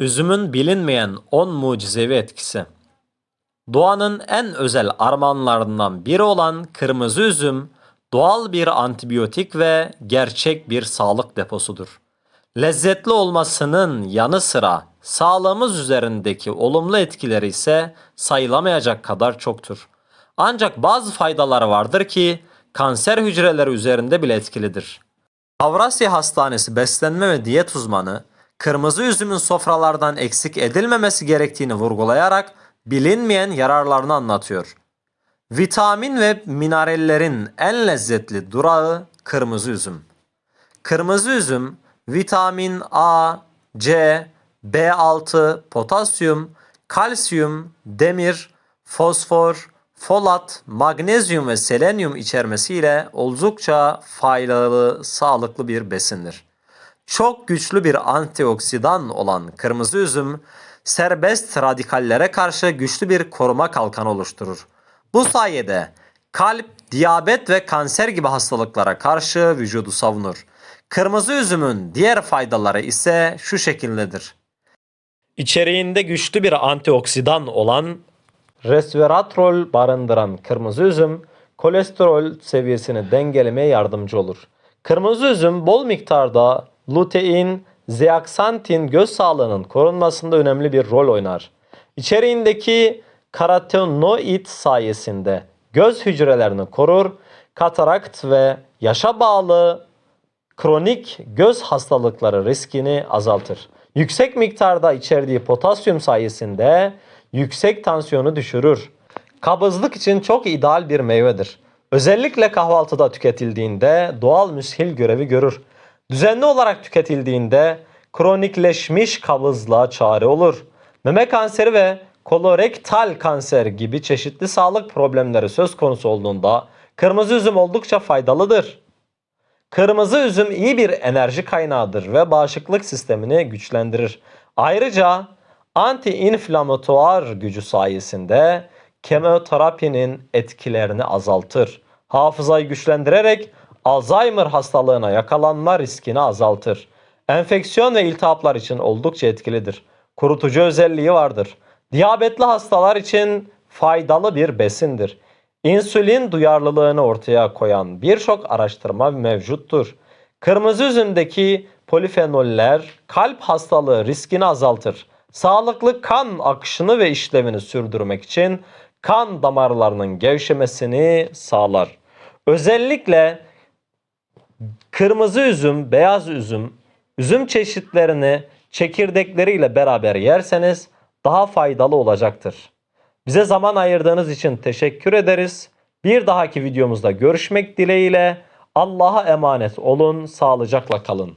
Üzümün bilinmeyen 10 mucizevi etkisi. Doğanın en özel armağanlarından biri olan kırmızı üzüm, doğal bir antibiyotik ve gerçek bir sağlık deposudur. Lezzetli olmasının yanı sıra sağlığımız üzerindeki olumlu etkileri ise sayılamayacak kadar çoktur. Ancak bazı faydaları vardır ki kanser hücreleri üzerinde bile etkilidir. Avrasya Hastanesi beslenme ve diyet uzmanı kırmızı üzümün sofralardan eksik edilmemesi gerektiğini vurgulayarak bilinmeyen yararlarını anlatıyor. Vitamin ve minerallerin en lezzetli durağı kırmızı üzüm. Kırmızı üzüm vitamin A, C, B6, potasyum, kalsiyum, demir, fosfor, folat, magnezyum ve selenyum içermesiyle oldukça faydalı, sağlıklı bir besindir. Çok güçlü bir antioksidan olan kırmızı üzüm, serbest radikallere karşı güçlü bir koruma kalkanı oluşturur. Bu sayede kalp, diyabet ve kanser gibi hastalıklara karşı vücudu savunur. Kırmızı üzümün diğer faydaları ise şu şekildedir. İçeriğinde güçlü bir antioksidan olan resveratrol barındıran kırmızı üzüm kolesterol seviyesini dengelemeye yardımcı olur. Kırmızı üzüm bol miktarda lutein, zeaksantin göz sağlığının korunmasında önemli bir rol oynar. İçeriğindeki karotenoid sayesinde göz hücrelerini korur, katarakt ve yaşa bağlı kronik göz hastalıkları riskini azaltır. Yüksek miktarda içerdiği potasyum sayesinde yüksek tansiyonu düşürür. Kabızlık için çok ideal bir meyvedir. Özellikle kahvaltıda tüketildiğinde doğal müshil görevi görür. Düzenli olarak tüketildiğinde kronikleşmiş kabızlığa çare olur. Meme kanseri ve kolorektal kanser gibi çeşitli sağlık problemleri söz konusu olduğunda kırmızı üzüm oldukça faydalıdır. Kırmızı üzüm iyi bir enerji kaynağıdır ve bağışıklık sistemini güçlendirir. Ayrıca anti-inflamatuar gücü sayesinde kemoterapinin etkilerini azaltır. Hafızayı güçlendirerek Alzheimer hastalığına yakalanma riskini azaltır. Enfeksiyon ve iltihaplar için oldukça etkilidir. Kurutucu özelliği vardır. Diyabetli hastalar için faydalı bir besindir. İnsülin duyarlılığını ortaya koyan birçok araştırma mevcuttur. Kırmızı üzümdeki polifenoller kalp hastalığı riskini azaltır. Sağlıklı kan akışını ve işlevini sürdürmek için kan damarlarının gevşemesini sağlar. Özellikle kırmızı üzüm, beyaz üzüm, üzüm çeşitlerini çekirdekleriyle beraber yerseniz daha faydalı olacaktır. Bize zaman ayırdığınız için teşekkür ederiz. Bir dahaki videomuzda görüşmek dileğiyle Allah'a emanet olun, sağlıcakla kalın.